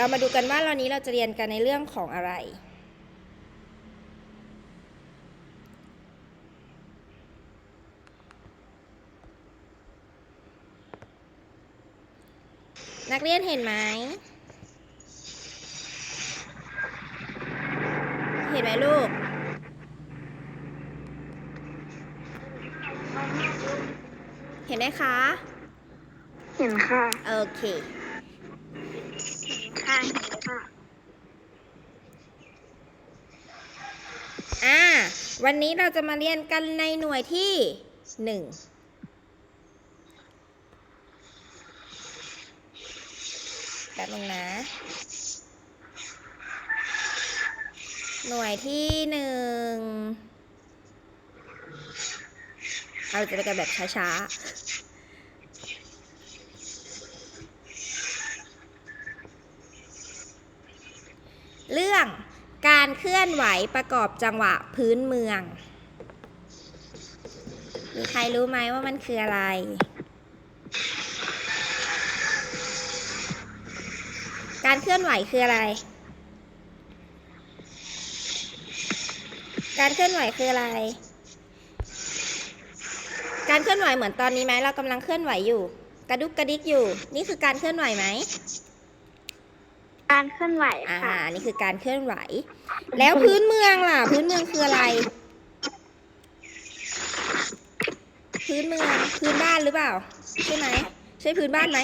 เรามาดูกันว่าวันนี้เราจะเรียนกันในเรื่องของอะไร นักเรียนเห็นไหม เห็นไหมลูก เห็นไหมคะ เห็นค่ะ โอเค ค่ะเห็นค่ะ อ่า วันนี้เราจะมาเรียนกันในหน่วยที่หนึ่งแป๊บนึงนะ หน่วยที่หนึ่งเราจะไปกันแบบช้าๆเรื่อง การเคลื่อนไหวประกอบจังหวะพื้นเมือง มีใครรู้ไหมว่ามันคืออะไร การเคลื่อนไหวคืออะไร การเคลื่อนไหวคืออะไร การเคลื่อนไหวเหมือนตอนนี้ไหมเรากำลังเคลื่อนไหวอยู่ กระดุกกระดิกอยู่ นี่คือการเคลื่อนไหวไหม การเคลื่อนไหวอ่าค่ะนี่คือการเคลื่อนไหว แล้วพื้นเมืองล่ะ พื้นเมืองคืออะไร พื้นเมืองพื้นบ้านหรือเปล่า ใช่ไหมใช่พื้นบ้านไหม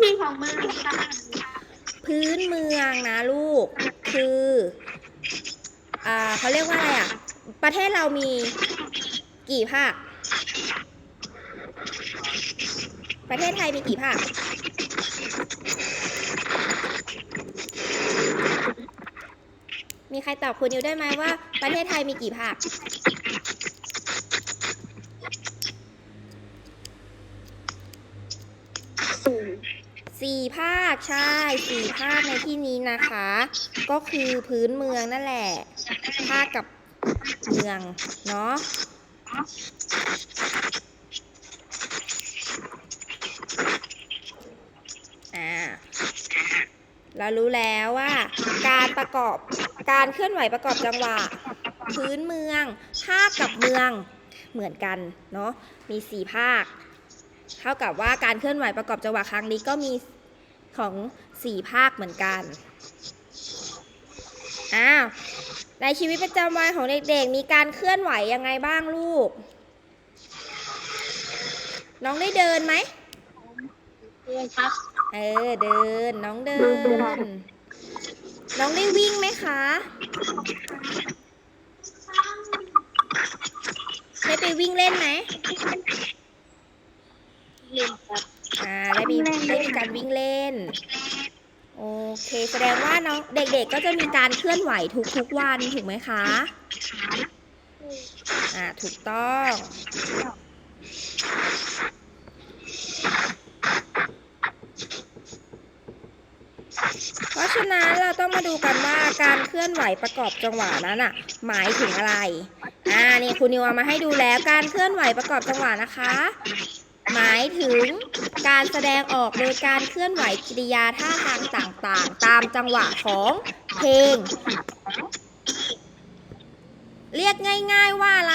ที่ของเมืองค่ะพื้นเมืองนะลูก คืออ่าเขาเรียกว่าอะไรอะ ประเทศเรามีกี่ภาค ประเทศไทยมีกี่ภาค มีใครตอบคุณนิวได้ไหมว่า ประเทศไทยมีกี่ภาคสี่สี่ภาคใช่สี่ภาคในที่นี้นะคะ ก็คือพื้นเมืองนั่นแหละ ภาคกับเมือง เนาะอ่าเรารู้แล้วว่าการประกอบ การเคลื่อนไหวประกอบจังหวะ พื้นเมือง ภาคกับเมืองเหมือนกันเนาะมีสี่ภาค เท่ากับว่าการเคลื่อนไหวประกอบจังหวะครั้งนี้ก็มีของสี่ภาคเหมือนกันอ้าวในชีวิตประจำวันของเด็กๆ มีการเคลื่อนไหวยังไงบ้างลูก น้องได้เดินไหมเรียนครับ เออเดินน้องเดิน น้องได้วิ่งไหมคะ ได้ไปวิ่งเล่นไหมเรียนครับ อ่า ได้มีได้มีการวิ่งเล่น โอเค แสดงว่าน้องเด็กๆ ก็จะมีการเคลื่อนไหวทุกๆวันถูกไหมคะ อ่า ถูกต้อง เพราะฉะนั้นเราต้อง มาดูกันว่าการเคลื่อนไหวประกอบจังหวะนั้นอะ หมายถึงอะไร อ่านี่คุณนิวเอามาให้ดูแล้วการเคลื่อนไหวประกอบจังหวะนะคะ หมายถึงการแสดงออกโดยการเคลื่อนไหวกิริยาท่าทางต่างๆ ตามจังหวะของเพลง เรียกง่าย ๆว่าอะไร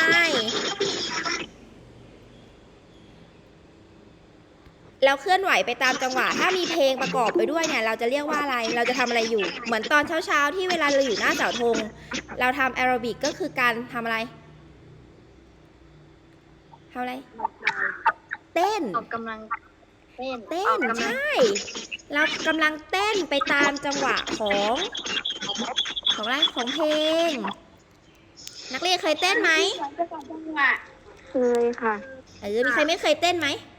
เราเคลื่อนไหวไปตามจังหวะ ถ้ามีเพลงประกอบไปด้วยเนี่ย เราจะเรียกว่าอะไร เราจะทำอะไรอยู่ เหมือนตอนเช้าๆ ที่เวลาเราอยู่หน้าเสาธง เราทำแอโรบิกก็คือการทำอะไรทำอะไร เต้นออกกำลังเต้นเต้ออนกกำลังใช่ เรากำลังเต้นไปตามจังหวะของของอะไรของเพลง นักเรียนเคยเต้นไหมเคยค่ะ เออ มีใครไม่เคยเต้นไหมเคย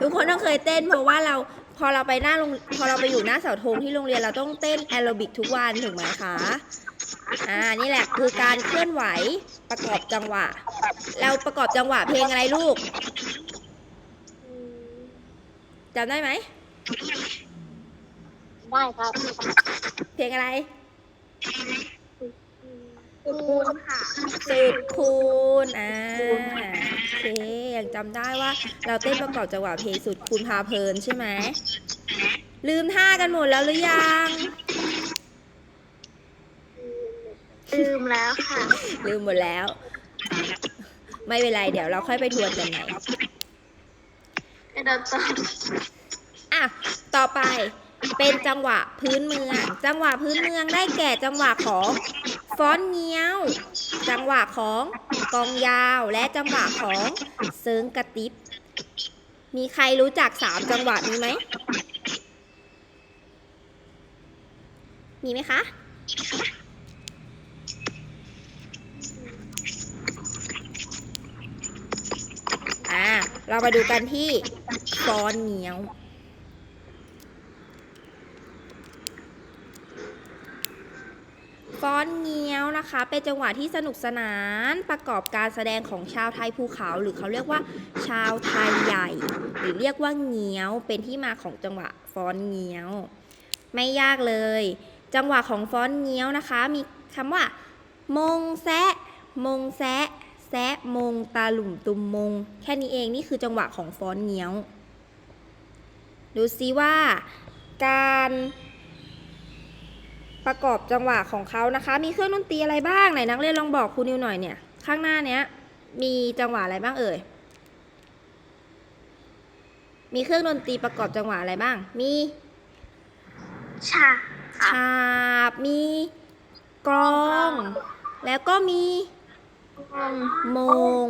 ทุกคนต้องเคยเต้นเพราะว่าเราพอเราไปหน้าโรงพอเราไปอยู่หน้าเสาธงที่โรงเรียนเราต้องเต้นแอโรบิกทุกวันถูกไหมคะอ่านี่แหละคือการเคลื่อนไหวประกอบจังหวะ เราประกอบจังหวะเพลงอะไรลูกจำได้ไหมได้ครับ เพลงอะไร คูณค่ะสุดคูณอ่าโอเคเคยังจำได้ว่า เราเต้นประกอบจังหวะเพลงสุดคุณพาเพลินใช่ไหมลืมท่ากันหมดแล้วหรือยังลืมแล้วค่ะ ลืมหมดแล้ว ไม่เป็นไรเดี๋ยวเราค่อยไปทวนกันใหม่กระโดดต่ออะต่อไปเป็นจังหวะพื้นเมือง จังหวะพื้นเมืองได้แก่จังหวะของ ฟ้อนเงี้ยว จังหวะของกองยาวและจังหวะของเซิงกระติบ มีใครรู้จักสามจังหวะนี้ไหม มีไหมคะอ่าเรามาดูกันที่ฟ้อนเงี้ยว ฟ้อนเงี้ยวนะคะ เป็นจังหวะที่สนุกสนานประกอบการแสดงของชาวไทยภูเขา หรือเขาเรียกว่า ชาวไทยใหญ่ หรือเรียกว่าเงี้ยว เป็นที่มาของจังหวะฟ้อนเงี้ยว ไม่ยากเลย จังหวะของฟ้อนเงี้ยวนะคะ มีคำว่า มงแซะมงแซะแซะมงตาหลุมตุมมง แค่นี้เองนี่คือจังหวะของฟ้อนเงี้ยว ดูซิว่าการ ประกอบจังหวะของเขานะคะ มีเครื่องดนตรีอะไรบ้างไหนนักเรียนลองบอกครูนิวหน่อยเนี่ยข้างหน้าเนี้ยมีจังหวะอะไรบ้างเอ่ย มีเครื่องดนตรีประกอบจังหวะอะไรบ้าง มีชาฉาบมีกลอง แล้วก็มีมง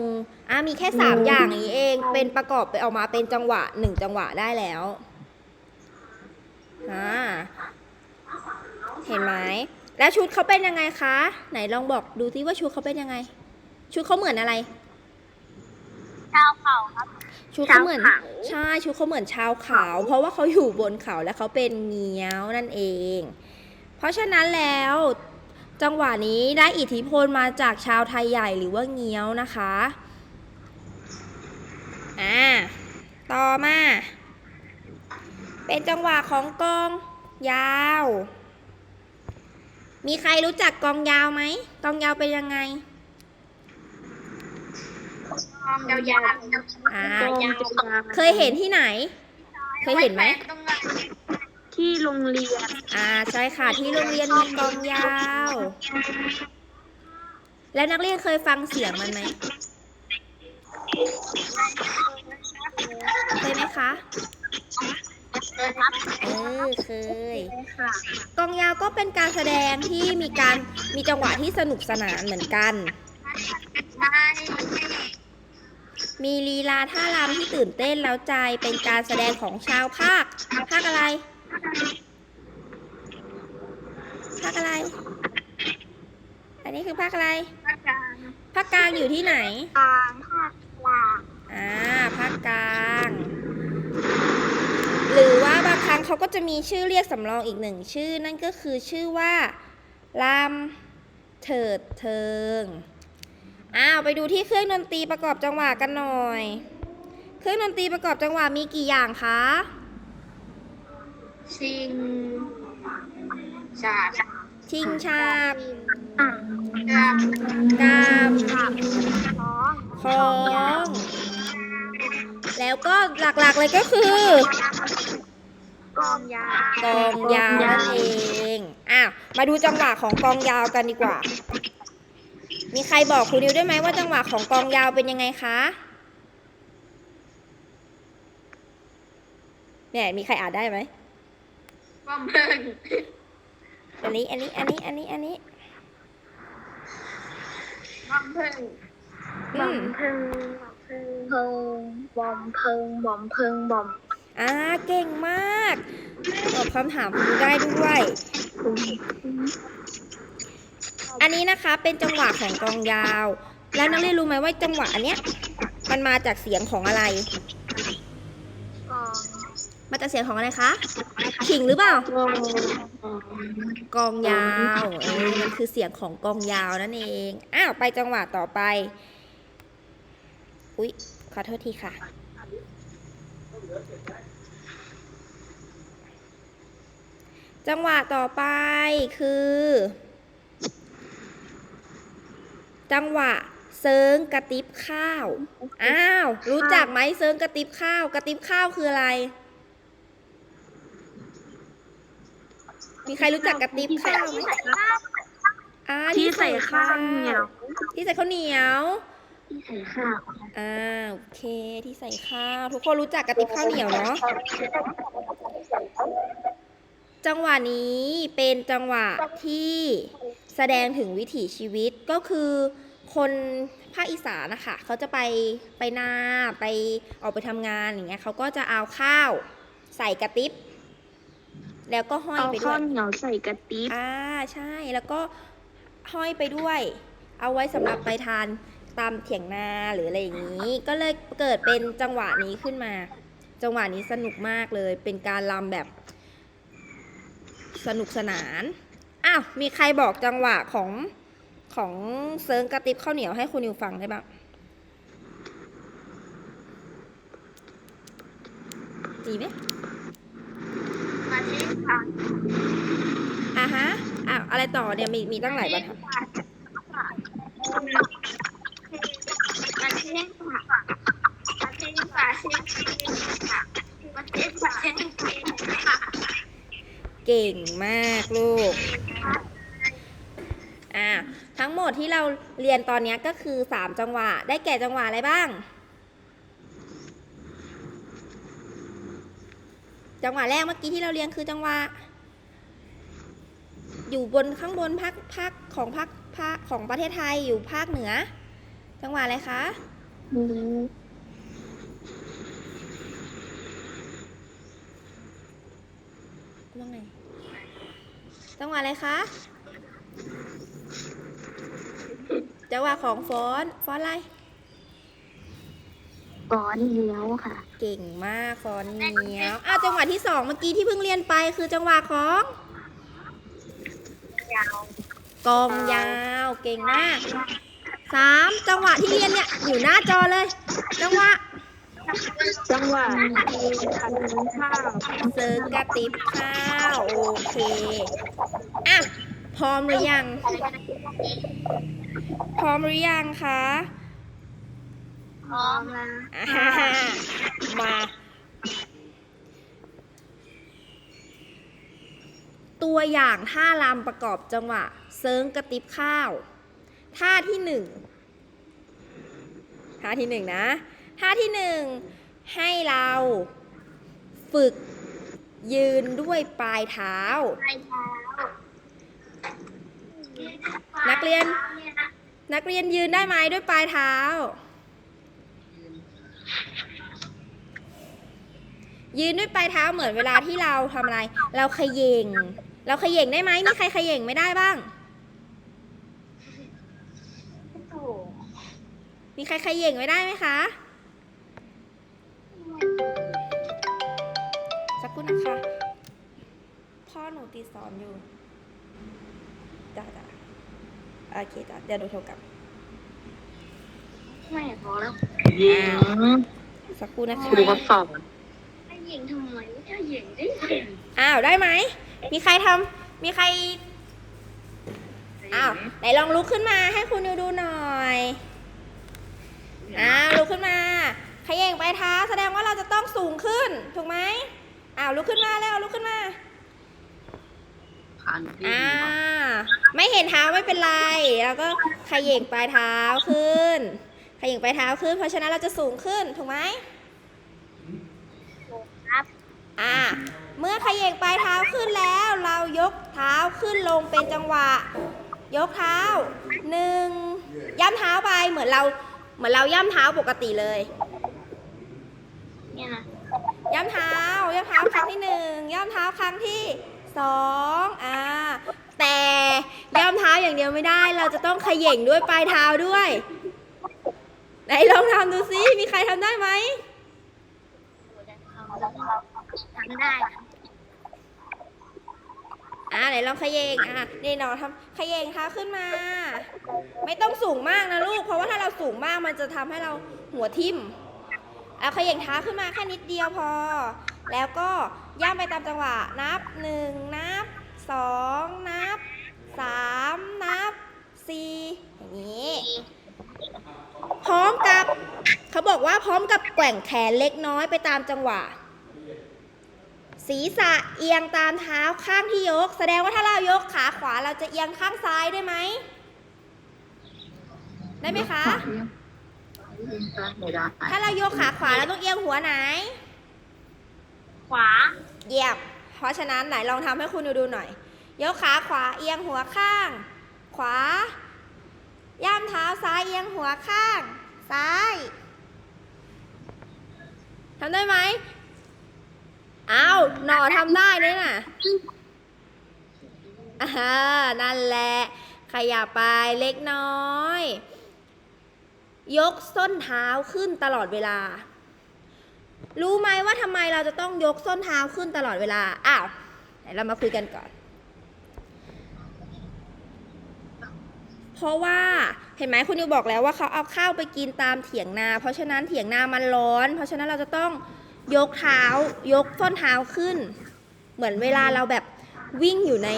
อะมีแค่สามอย่างอย่างนี้เอง เป็นประกอบไปออกมาเป็นจังหวะหนึ่งจังหวะได้แล้วอ่า เห็นไหมแล้วชุดเขาเป็นยังไงคะ ไหนลองบอกดูที่ว่าชุดเขาเป็นยังไง ชุดเขาเหมือนอะไร ชาวเขาครับ ชุดเขาเหมือนชาวเขาใช่ ชุดเขาเหมือนชาวเขา เพราะว่าเขาอยู่บนเขาและเขาเป็นเงี้ยวนั่นเอง เพราะฉะนั้นแล้ว จังหวะนี้ได้อิทธิพลมาจากชาวไทยใหญ่หรือว่าเงี้ยวนะคะ อ่า ต่อมา เป็นจังหวะของกองยาว มีใครรู้จักกองยาวไหม กองยาวเป็นยังไง ยาวยาวอ่ายาวเคยเห็นที่ไหน เคยเห็นไหมตรงไหนที่โรงเรียนอ่า ใช่ค่ะ ที่โรงเรียนมีกลองยาว แล้วนักเรียนเคยฟังเสียงมันไหมเคยไหมคะ เออครับเออเคย ค่ะกลองยาวก็เป็นการแสดงที่มีการมีจังหวะที่สนุกสนานเหมือนกัน ใช่มีลีลาท่ารำที่ตื่นเต้นแล้วใจเป็นการแสดงของชาวภาค ภาคอะไร ภาคอะไร อันนี้คือภาคอะไร ภาคกลางภาคกลางอยู่ที่ไหนกลางภาคกลาง อ่า ภาคกลาง หรือว่าบางครั้งเขาก็จะมีชื่อเรียกสำรองอีกหนึ่งชื่อ นั่นก็คือชื่อว่าลำเถิดเทิงอ้าวไปดูที่เครื่องดนตรีประกอบจังหวะกันหน่อย เครื่องดนตรีประกอบจังหวะมีกี่อย่างคะชิงชาชิงชาบอะกามกามท้องคล้อง แล้วก็หลักๆเลยก็คือ กองยาว กองยาวนั่นเองอ้าวมาดูจังหวะของกองยาวกันดีกว่า มีใครบอกครูนิวได้ไหมว่าจังหวะของกองยาวเป็นยังไงคะเนี่ยมีใครอ่านได้ไหมว่าเบิ่งอันนี้ อันนี้ อันนี้ อันนี้ อันนี้ว่าเบิ่งอืมเพิงเพิงเพิงบอมเพิงบอมเพิงบอม อ่าเก่งมากตอบคำถามครูได้ด้วย อันนี้นะคะเป็นจังหวะของกองยาว แล้วนักเรียนรู้ไหมว่าจังหวะอันเนี้ยมันมาจากเสียงของอะไร มาจากเสียงของอะไรคะขิงหรือเปล่า กองกองยาวเออมันคือเสียงของกองยาวนั่นเอง อ้าวไปจังหวะต่อไป อุ๊ยขอโทษทีค่ะ จังหวะต่อไปคือ จังหวะเซิงกระติบข้าว อ้าว รู้จักไหมเซิงกระติบข้าว กระติบข้าวคืออะไร มีใครรู้จักกระติบข้าวไหมอ่าที่ใส่ข้าวเหนียวที่ใส่ข้าวเหนียวที่ใส่ข้าวอ่าโอเคที่ใส่ข้าว ทุกคนรู้จักกระติบข้าวเหนียวเนาะ จังหวะนี้เป็นจังหวะที่แสดงถึงวิถีชีวิตก็คือคนภาคอีสานนะคะเขาจะไปไปนาไปออกไปทำงานอย่างเงี้ยเขาก็จะเอาข้าวใส่กระติบแล้วก็ห้อยเอาไปด้ข้าวย วเหนียวใส่กะทิอ่าใช่แล้วก็ห้อยไปด้วย เอาไว้สำหรับไปทานตามเถียงนาหรืออะไรอย่างนี้ ก็เลยเกิดเป็นจังหวะนี้ขึ้นมา จังหวะนี้สนุกมากเลย เป็นการรำแบบ สนุกสนาน อ้าว มีใครบอกจังหวะของของเซิร์งกระติบข้าวเหนียวให้คุณนิวฟังได้บ้างมีไหมมาที่ค่ะอะฮะอ้าวอะไรต่อเนี่ยมีมีตั้งหลายบรรทัดมาที่ค่ะมาที่ค่ะมาที่ค่ะมาที่ค่ะเก่งมากลูกอ่าทั้งหมดที่เราเรียนตอนนี้ก็คือ 3 จังหวะ ได้แก่จังหวะอะไรบ้าง จังหวะแรกเมื่อกี้ที่เราเรียนคือจังหวะ อยู่บนข้างบนภาคภาคของภาคภาคของประเทศไทยอยู่ภาคเหนือ จังหวะอะไรคะ ว่าไงจังหวะอะไรคะจังหวะของฟ้อนฟ้อนอะไรก้อนเลี้ยวค่ะ เก่งมากฟ้อนเหนียวอ้าวจังหวะที่สองเมื่อกี้ที่เพิ่งเรียนไปคือจังหวะของยาวกองยาวเก่งมากสามจังหวะที่เรียนเนี่ยอยู่หน้าจอเลย จังหวะ จังหวะคันข้าวเซิร์ฟกระติบข้าวโอเคอะพร้อมหรือยัง พร้อมหรือยังคะพร้อมแล้วอ่ามา ตัวอย่างท่ารำประกอบจังหวะ เซิร์งกระติบข้าว ท่าที่หนึ่งท่าที่หนึ่งนะ ท่าที่หนึ่งให้เราฝึกยืนด้วยปลายเท้าไปเท้า นักเรียน นักเรียนยืนได้ไหมด้วยปลายเท้า ยืนด้วยปลายเท้าเหมือนเวลาที่เราทำอะไร เราเขย่งเราเขย่งได้ไหมมีใครเขย่งไม่ได้บ้าง มีใครเขย่งไม่ได้ไหมคะ สักครู่นะคะ พ่อหนูตีสอนอยู่จ้าจ้าโอเคจ้าเดี๋ยวหนูโทรกลับไม่พอแล้วยิงสักครู่นะคะครูก็สอนถ้ายิงทำไมถ้ายิงได้เก่งอ้าวได้ไหม มีใครทำมีใคร อ้าวไหนลองลุกขึ้นมาให้คุณนิวดูหน่อย อ้าวลุกขึ้นมาเขย่งไปลายเท้าแสดงว่าเราจะต้องสูงขึ้น ถูกไหม อ้าวลุกขึ้นมาแล้วลุกขึ้นมาพันที่อ่าไม่เห็นเท้าไม่เป็นไร แล้วก็เขย่งปลายเท้าขึ้นเขย่งปลายเท้าขึ้น เพราะฉะนั้นเราจะสูงขึ้นถูกไหมครับอ่าเมื่อเขย่งปลายเท้าขึ้นแล้ว เรายกเท้าขึ้นลงเป็นจังหวะ ยกเท้าหนึ่งย่ำเท้าไปเหมือนเรา เหมือนเราย่ำเท้าปกติเลยเนี่ยนะ ย่ำเท้า ย่ำเท้าครั้งที่หนึ่งย่ำเท้าครั้งที่สองอ่า แต่ย่ำเท้าอย่างเดียวไม่ได้ เราจะต้องเขย่งด้วยปลายเท้าด้วย ไหนลองทำดูซิ มีใครทำได้ไหมทำได้อ่าไหนลองเขย่งอะนี่น้องทำเขย่งเท้าขึ้นมา ไม่ต้องสูงมากนะลูก เพราะว่าถ้าเราสูงมากมันจะทำให้เราหัวทิ่ม เอาเขย่งเท้าขึ้นมาแค่นิดเดียวพอ แล้วก็ย่ำไปตามจังหวะ นับหนึ่งนับสองนับสามนับสี่อย่างนี้ พร้อมกับเขาบอกว่าพร้อมกับแกว่งแขนเล็กน้อยไปตามจังหวะ ศีรษะเอียงตามเท้าข้างที่ยก แสดงว่าถ้าเรายกขาขวาเราจะเอียงข้างซ้ายได้ไหม ได้ไหมคะ ถ้าเรายกขาขวาเราต้องเอียงหัวไหน ขวา เยี่ยมเพราะฉะนั้นไหนลองทำให้คุณดูดูหน่อย ยกขาขวาเอียงหัวข้าง ขวา ย่ำเท้าซ้ายเอียงหัวข้าง ซ้ายทำได้ไหมอ้าวหนอทำได้เลยน่ะอ่านั่นแหละ ขยับไปเล็กน้อย ยกส้นเท้าขึ้นตลอดเวลา รู้ไหมว่าทำไมเราจะต้องยกส้นเท้าขึ้นตลอดเวลา อ้าวเรามาคุยกันก่อน เพราะว่าเห็นไหมคุณนิวบอกแล้วว่าเขาเอาข้าวไปกินตามเถียงนา เพราะฉะนั้นเถียงนามันร้อน เพราะฉะนั้นเราจะต้องยกเท้ายกส้นเท้าขึ้น เหมือนเวลาเราแบบวิ่งอยู่ใน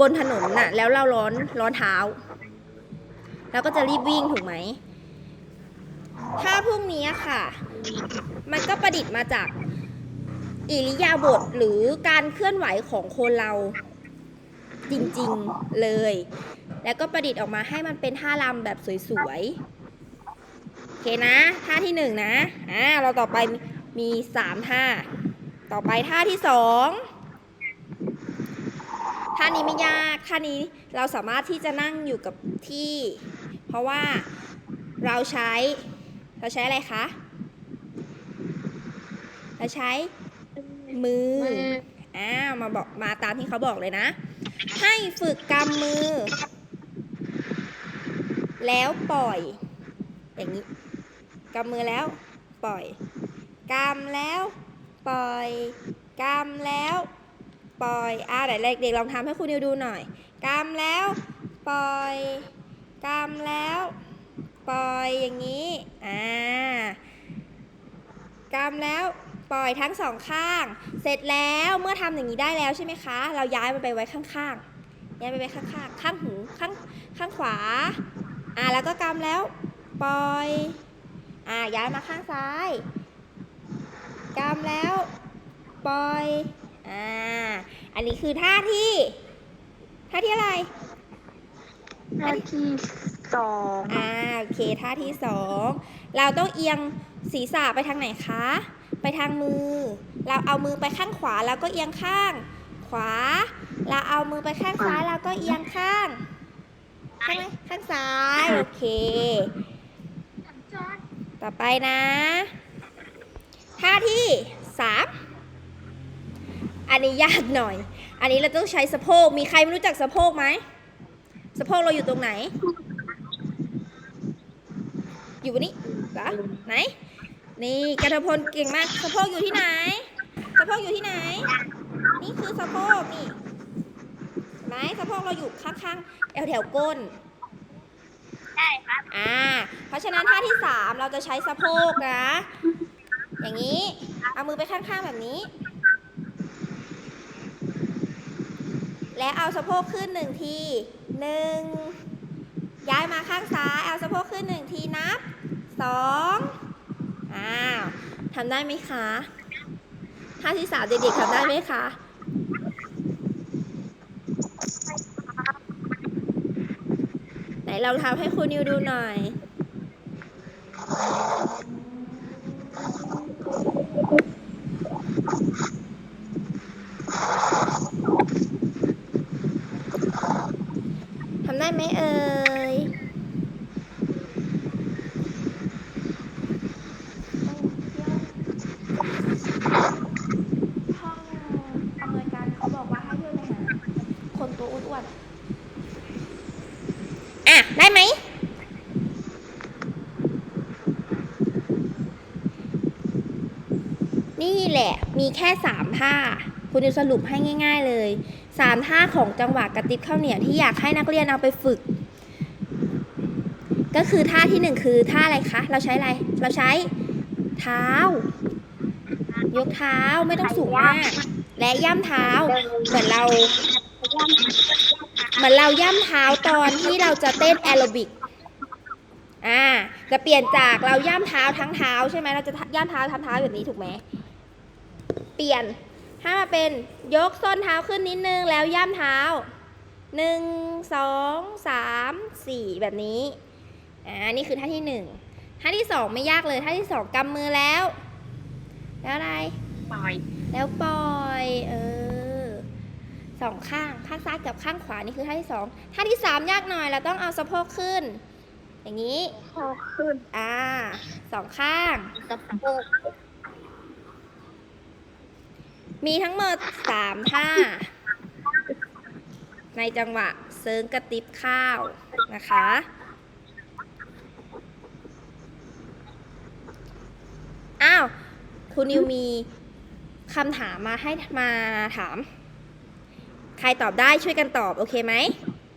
บนถนนน่ะ แล้วเราร้อนร้อนเท้าเราก็จะรีบวิ่งถูกไหม ถ้าพวกนี้ค่ะ มันก็ประดิษฐ์มาจากอิริยาบถหรือการเคลื่อนไหวของคนเราจริงๆเลย แล้วก็ประดิษฐ์ออกมาให้มันเป็นท่ารำแบบสวยๆ โอเคนะท่าที่หนึ่งนะ อ่า เราต่อไปมีสามท่า ต่อไปท่าที่สองท่านี้ไม่ยากท่านี้เราสามารถที่จะนั่งอยู่กับที่ เพราะว่าเราใช้ เราใช้อะไรคะ เราใช้มือ อ้าว มาบอก มาตามที่เขาบอกเลยนะ ให้ฝึกกำมือ แล้วปล่อย อย่างนี้กำมือแล้ว ปล่อยกำแล้ว ปล่อยกำแล้ว ปล่อยอ่าไหนเด็กๆลองทำให้คุณนิวดูหน่อยกำแล้ว ปล่อยกำแล้ว ปล่อยอย่างนี้ อ่ากำแล้วปล่อยทั้งสองข้าง เสร็จแล้วเมื่อทำอย่างนี้ได้แล้วใช่ไหมคะ เราย้ายมันไปไว้ข้างๆ ย้ายไปไว้ข้างๆ ข้างหูข้างข้างขวา อ่าแล้วก็กำแล้วปล่อย อ่าย้ายมาข้างซ้ายกำแล้วปล่อย อ่า อันนี้คือท่าที่ ท่าที่อะไร ท่าที่ สองอ่าโอเคท่าที่สองเราต้องเอียงศีรษะไปทางไหนคะ ไปทางมือ เราเอามือไปข้างขวาแล้วก็เอียงข้าง ขวา เราเอามือไปข้างซ้ายแล้วก็เอียงข้างใช่ไหมข้างซ้ายโอเค ต่อไปนะท่าที่สามอันนี้ยากหน่อย อันนี้เราต้องใช้สะโพก มีใครไม่รู้จักสะโพกไหม สะโพกเราอยู่ตรงไหน อยู่บนนี้เหรอไหน นี่กระพลเก่งมากสะโพกอยู่ที่ไหนสะโพกอยู่ที่ไหน นี่คือสะโพกนี่เห็นไหมสะโพกเราอยู่ข้างๆแถวแถวๆก้นได้ครับอ่า เพราะฉะนั้นท่าที่สามเราจะใช้สะโพกนะ อย่างนี้ เอามือไปข้างๆแบบนี้ และเอาสะโพกขึ้นหนึ่งทีหนึ่ง ย้ายมาข้างซ้าย เอาสะโพกขึ้นหนึ่งทีนับสองอ้าวทำได้ไหมคะท่าที่สามเด็กๆทำได้ไหมคะ ไหนลองทำให้ครูนิวดูหน่อยทำได้ไหมเอ่ย ห้องอำนวยการเขาบอกว่าให้เพื่อนไปหาคนตัวอ้วนๆอะ ได้ไหม นี่แหละ มีแค่สามท่า คุณจะสรุปให้ง่าย ๆเลยสามท่าของจังหวะกระติบข้าวเหนียวที่อยากให้นักเรียนเอาไปฝึก ก็คือท่าที่หนึ่งคือท่าอะไรคะ เราใช้อะไร เราใช้เท้า ยกเท้าไม่ต้องสูงมาก และย่ำเท้า เหมือนเราเหมือนเราย่ำเท้าตอนที่เราจะเต้นแอโรบิกอ่าจะเปลี่ยนจากเราย่ำเท้าทั้งเท้าใช่ไหมเราจะย่ำเท้าทั้งเท้าแบบนี้ถูกไหม เปลี่ยนให้มาเป็นยกส้นเท้าขึ้นนิดนึงแล้วย่ำเท้าหนึ่งสองสามสี่แบบนี้ อ่า นี่คือท่าที่หนึ่งท่าที่สองไม่ยากเลย ท่าที่สองกำมือแล้ว แล้วอะไร ปล่อย แล้วปล่อย เออสองข้าง ข้างซ้ายกับข้างขวา นี่คือท่าที่สองท่าที่สามยากหน่อย เราต้องเอาสะโพกขึ้น อย่างนี้โตขึ้น อ่า สองข้าง สะโพก มีทั้งหมดสามท่า ในจังหวะเซิร์งกระติบข้าวนะคะ อ้าว คุณนิวมีคำถามมาให้มาถาม ใครตอบได้ช่วยกันตอบ โอเคไหม